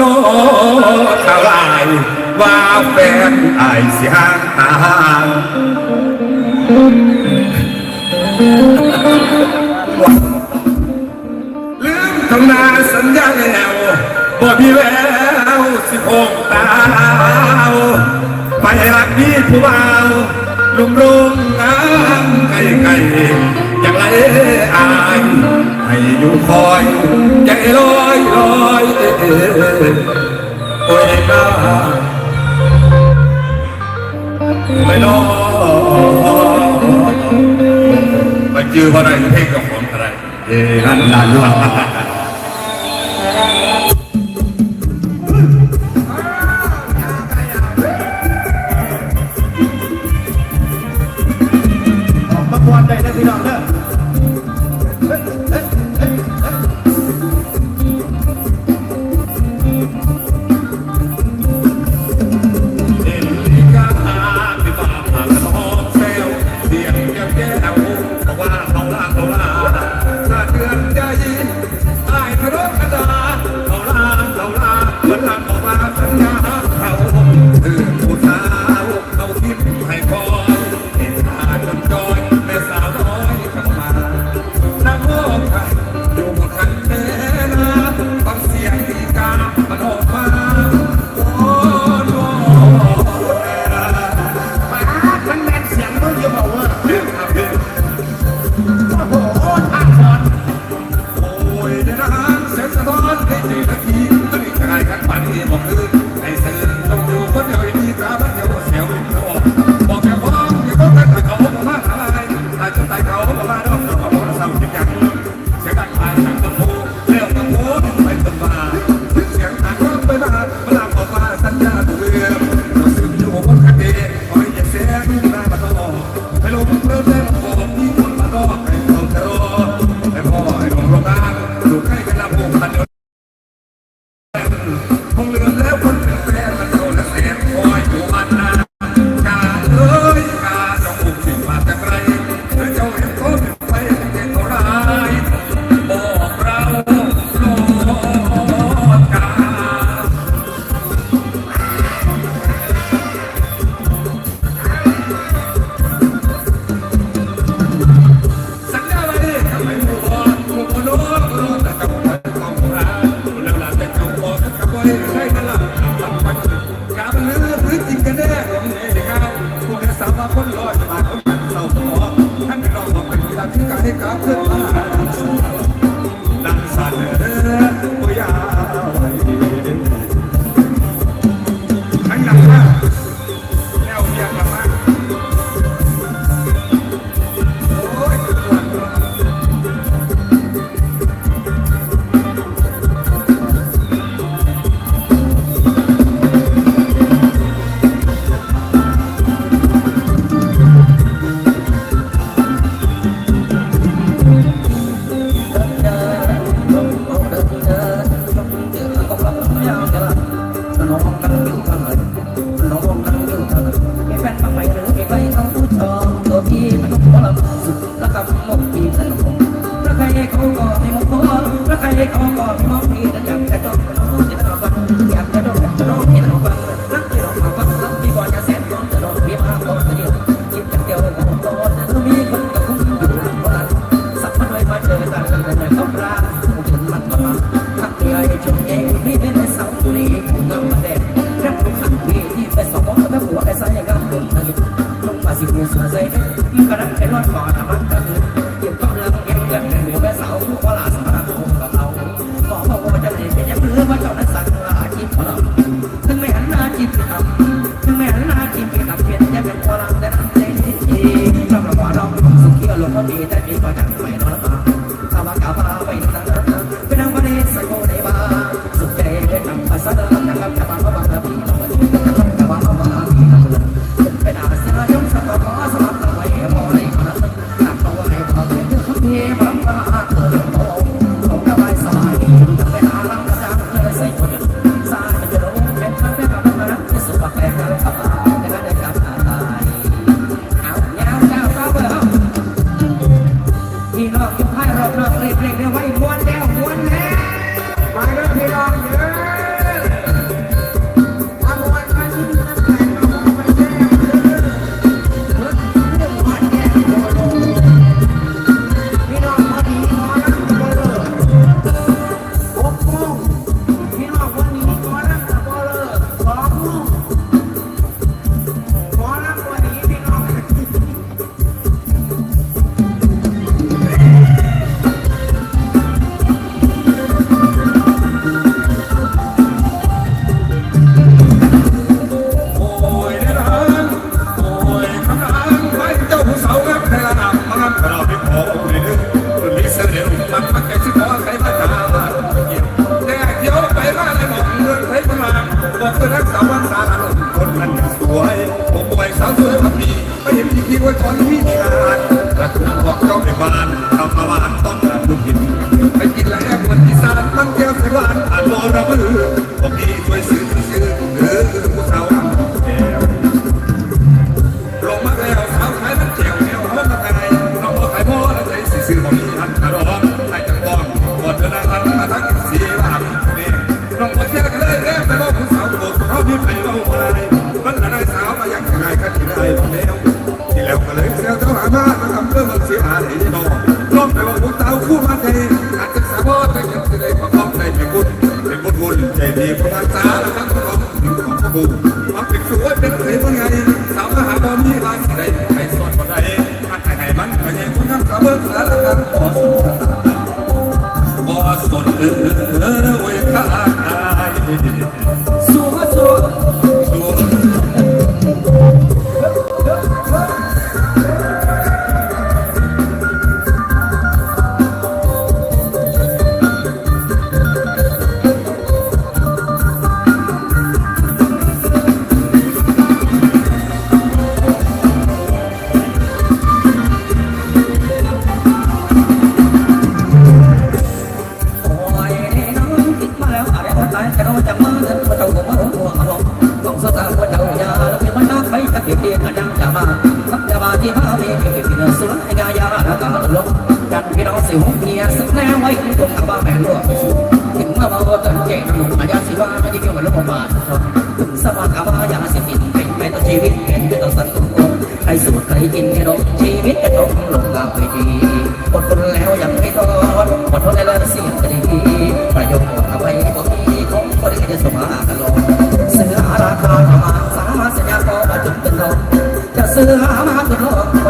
นอทลายว่าแฟนไอสิหาลืมทำนาสัญญาแล้วบ่มีแววสิคงตาไปรักนี้ผู้บ่าวลุมรุมน้ำไก่ไก่ย่างไรอาย ให้อยู่คอยใจลอยลอยเอ้ยโอ้ยกาไม่รอมาเจื้อพอได้เพลงกับคนอะไรเอ้ยนั่นนาน Oh Hola. Father. Mommy, the jump, the. คนสาย ว่เธอรักสาววันสารลันคนมันสวยผมป่วยสาวสวยทำดีไม่เห็นพี่คิดว่าตอนพี่ขาดนรักคุณบอกเจ้าในบ้านทำอาหานต้องการลูกกินไปกินแล้วแอบมันที่สารมันแก้วใส่บ้านอ่านมอระมือบอกดี โกดไปเว้าได้มันละได้สาวมายังไงกันที่ได้บ่แล้วที่แล้วก็เลยเสียเท่าหามาทำเพื่อมันเสียหายที่นองน้องไปว่าผู้สาวคู่มาเทอาจจะสาวไปยังจะได้ประกอบได้เป็นบุญเป็นบุญบุญใจดีพระสาแล้วทั้งของของผู้มาเป็นสวนเสย นักไปตะเกียบเดียกันยังจะมาสักจะมาที่พาเมีเกปินสุดกายาแล้วก็ลงกันพี่น้องสิวเมียสักแนวไว้ตรงกับบ้าแม่ลูกถึงมาเบาตันเจนหนุ่มอาญาสิว่าไม่ได้เกี่ยวกับลูกบาทสมัครกับว่ายาสิบินเป็นไปต่อชีวิตเป็นไปต่อสังคมใครสูดใครกินให้ลงชีวิตจะต้องลงกับไปดีอดทนแล้วยังไม่ท้ออดทนแล้วเสียงดีประโยช ก็มาจุดเนจะเสือหาขึ้นลมก็จะนำไ